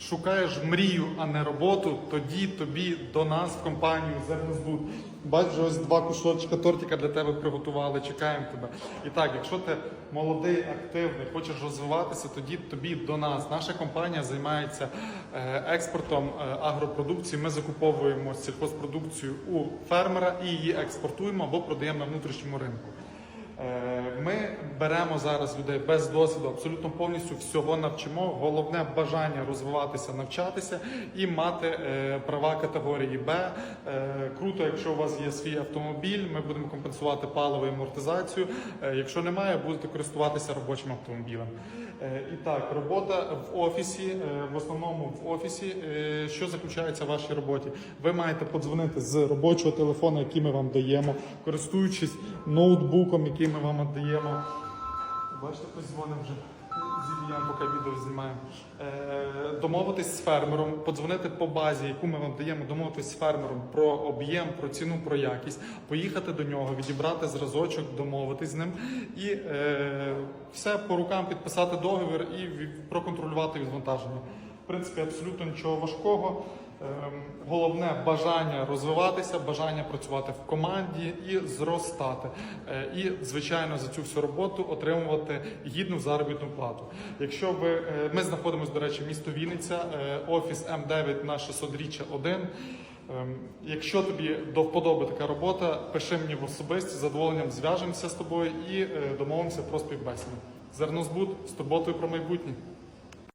Шукаєш мрію, а не роботу, тоді тобі до нас в компанію Зернозбуд. Бачиш, ось два кусочка тортика для тебе приготували, чекаємо тебе. І так, якщо ти молодий, активний, хочеш розвиватися, тоді тобі до нас. Наша компанія займається е, експортом е, агропродукції. Ми закуповуємо сільхозпродукцію у фермера і її експортуємо або продаємо на внутрішньому ринку. Е, Ми беремо зараз людей без досвіду, абсолютно повністю всього навчимо. Головне бажання розвиватися, навчатися і мати е, права категорії Б. Е, Круто, якщо у вас є свій автомобіль, ми будемо компенсувати паливо і амортизацію. Якщо немає, будете користуватися робочим автомобілем. І так, робота в офісі, в основному в офісі. Що заключається в вашій роботі? Ви маєте подзвонити з робочого телефону, який ми вам даємо, користуючись ноутбуком, який ми вам даємо. Бачите, дзвонить вже. Зіб'ємо, поки відео знімаємо. Е, домовитись з фермером, подзвонити по базі, яку ми вам даємо, домовитись з фермером про об'єм, про ціну, про якість, поїхати до нього, відібрати зразочок, домовитись з ним і е, все по рукам підписати договір і проконтролювати відвантаження. Принципі, абсолютно нічого важкого. Ем, Головне бажання розвиватися, бажання працювати в команді і зростати. Е, І, звичайно, за цю всю роботу отримувати гідну заробітну плату. Якщо ви е, ми знаходимося, до речі, місто Вінниця, е, офіс М9 на 600-річчя 1. Ем, Якщо тобі до вподоби така робота, пиши мені в особисті, з задоволенням зв'яжемося з тобою і домовимося про співбесіду. Зернозбуд з турботою про майбутнє.